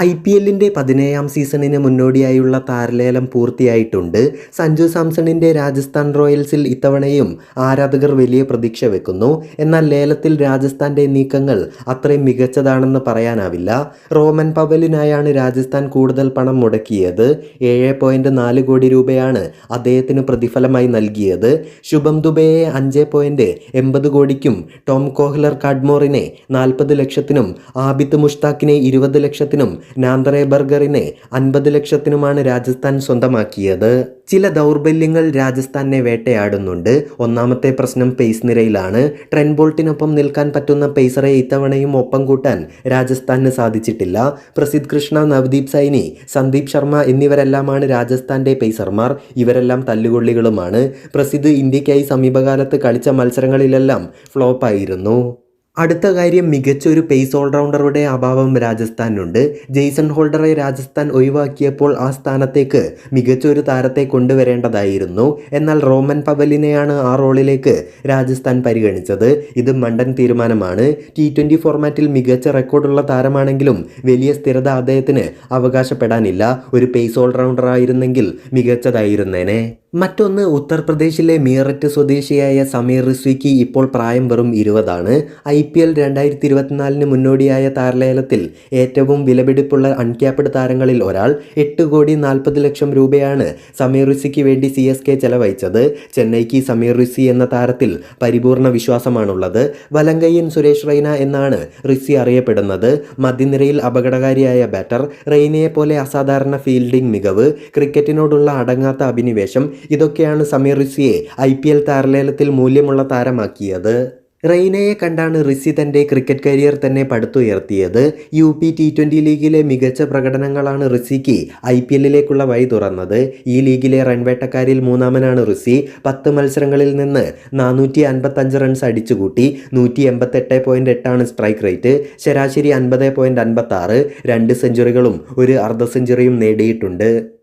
I P എല്ലിന്റെ പതിനേഴാം സീസണിന് മുന്നോടിയായുള്ള താരലേലം പൂർത്തിയായിട്ടുണ്ട്. സഞ്ജു സാംസണിന്റെ രാജസ്ഥാൻ റോയൽസിൽ ഇത്തവണയും ആരാധകർ വലിയ പ്രതീക്ഷ വെക്കുന്നു. എന്നാൽ ലേലത്തിൽ രാജസ്ഥാന്റെ നീക്കങ്ങൾ അത്രയും മികച്ചതാണെന്ന് പറയാനാവില്ല. റോമൻ പവലിനായാണ് രാജസ്ഥാൻ കൂടുതൽ പണം മുടക്കിയത്. ഏഴ് പോയിന്റ് നാല് കോടി രൂപയാണ് അദ്ദേഹത്തിന് പ്രതിഫലമായി നൽകിയത്. ശുഭം ദുബെയെ അഞ്ച് പോയിന്റ് എൺപത് കോടിക്കും ടോം കോഹ്ലർ കാഡ്മോറിനെ നാൽപ്പത് ലക്ഷത്തിനും ആബിദ് മുഷ്താഖിനെ ഇരുപത് ലക്ഷത്തിനും നാന്തറെ ബർഗറിനെ അൻപത് ലക്ഷത്തിനുമാണ് രാജസ്ഥാൻ സ്വന്തമാക്കിയത്. ചില ദൗർബല്യങ്ങൾ രാജസ്ഥാനെ വേട്ടയാടുന്നുണ്ട്. ഒന്നാമത്തെ പ്രശ്നം പേസ് നിരയിലാണ്. ട്രെൻ ബോൾട്ടിനൊപ്പം നിൽക്കാൻ പറ്റുന്ന പേസറെ ഇത്തവണയും ഒപ്പം കൂട്ടാൻ രാജസ്ഥാന് സാധിച്ചിട്ടില്ല. പ്രസിദ്ധ് കൃഷ്ണ നവദീപ് സൈനി സന്ദീപ് ശർമ്മ എന്നിവരെല്ലാമാണ് രാജസ്ഥാന്റെ പേസർമാർ ഇവരെല്ലാം തല്ലുകൊള്ളികളുമാണ്. പ്രസിദ്ധ് ഇന്ത്യക്കായി സമീപകാലത്ത് കളിച്ച മത്സരങ്ങളിലെല്ലാം ഫ്ലോപ്പായിരുന്നു അടുത്ത കാര്യം മികച്ച ഒരു പേസ് ഓൾറൗണ്ടറുടെ അഭാവം രാജസ്ഥാനുണ്ട് ജെയ്സൺ ഹോൾഡറെ രാജസ്ഥാൻ ഒഴിവാക്കിയപ്പോൾ ആ സ്ഥാനത്തേക്ക് മികച്ച ഒരു താരത്തെ കൊണ്ടുവരേണ്ടതായിരുന്നു. എന്നാൽ റോമൻ പവലിനെയാണ് ആ റോളിലേക്ക് രാജസ്ഥാൻ പരിഗണിച്ചത്. ഇത് മണ്ടൻ തീരുമാനമാണ്. ടി ട്വന്റി ഫോർമാറ്റിൽ മികച്ച റെക്കോർഡുള്ള താരമാണെങ്കിലും വലിയ സ്ഥിരത അദ്ദേഹത്തിന് അവകാശപ്പെടാനില്ല. ഒരു പേസ് ഓൾറൗണ്ടർ ആയിരുന്നെങ്കിൽ മികച്ചതായിരുന്നേനെ. മറ്റൊന്ന് ഉത്തർപ്രദേശിലെ മീററ്റ് സ്വദേശിയായ സമീർ റിസ്വിക്ക് ഇപ്പോൾ പ്രായം വെറും ഇരുപതാണ്. ഐ പി എൽ രണ്ടായിരത്തി ഇരുപത്തിനാലിന് മുന്നോടിയായ താരലേലത്തിൽ ഏറ്റവും വിലപിടിപ്പുള്ള അൺക്യാപ്ഡ് താരങ്ങളിൽ ഒരാൾ എട്ട് കോടി നാൽപ്പത് ലക്ഷം രൂപയാണ് സമീർ റിസിക്ക് വേണ്ടി സി എസ് കെ ചെലവഴിച്ചത്. ചെന്നൈക്ക് സമീർ റിസി എന്ന താരത്തിൽ പരിപൂർണ വിശ്വാസമാണുള്ളത്. വലങ്കയ്യൻ സുരേഷ് റെയ്ന എന്നാണ് റിസി അറിയപ്പെടുന്നത്. മധ്യനിരയിൽ അപകടകാരിയായ ബാറ്റർ റെയ്നയെ പോലെ അസാധാരണ ഫീൽഡിംഗ് മികവ് ക്രിക്കറ്റിനോടുള്ള അടങ്ങാത്ത അഭിനിവേശം ഇതൊക്കെയാണ് സമീർ റിസിയെ ഐ പി എൽ താരലേലത്തിൽ മൂല്യമുള്ള താരമാക്കിയത്. റെയ്നയെ കണ്ടാണ് റിസി തന്റെ ക്രിക്കറ്റ് കരിയർ തന്നെ പടുത്തുയർത്തിയത്. യു പി ടി ട്വന്റി ലീഗിലെ മികച്ച പ്രകടനങ്ങളാണ് റിസിക്ക് ഐ പി എല്ലിലേക്കുള്ള വഴി തുറന്നത്. ഈ ലീഗിലെ റൺവേട്ടക്കാരിൽ മൂന്നാമനാണ് റിസി. പത്ത് മത്സരങ്ങളിൽ നിന്ന് നാനൂറ്റി അൻപത്തഞ്ച് റൺസ് അടിച്ചുകൂട്ടി. നൂറ്റി എൺപത്തെട്ട് പോയിന്റ് എട്ടാണ് സ്ട്രൈക്ക് റേറ്റ്. ശരാശരി അൻപത് പോയിന്റ് അൻപത്താറ്. രണ്ട് സെഞ്ചുറികളും ഒരു അർദ്ധ സെഞ്ചുറിയും നേടിയിട്ടുണ്ട്.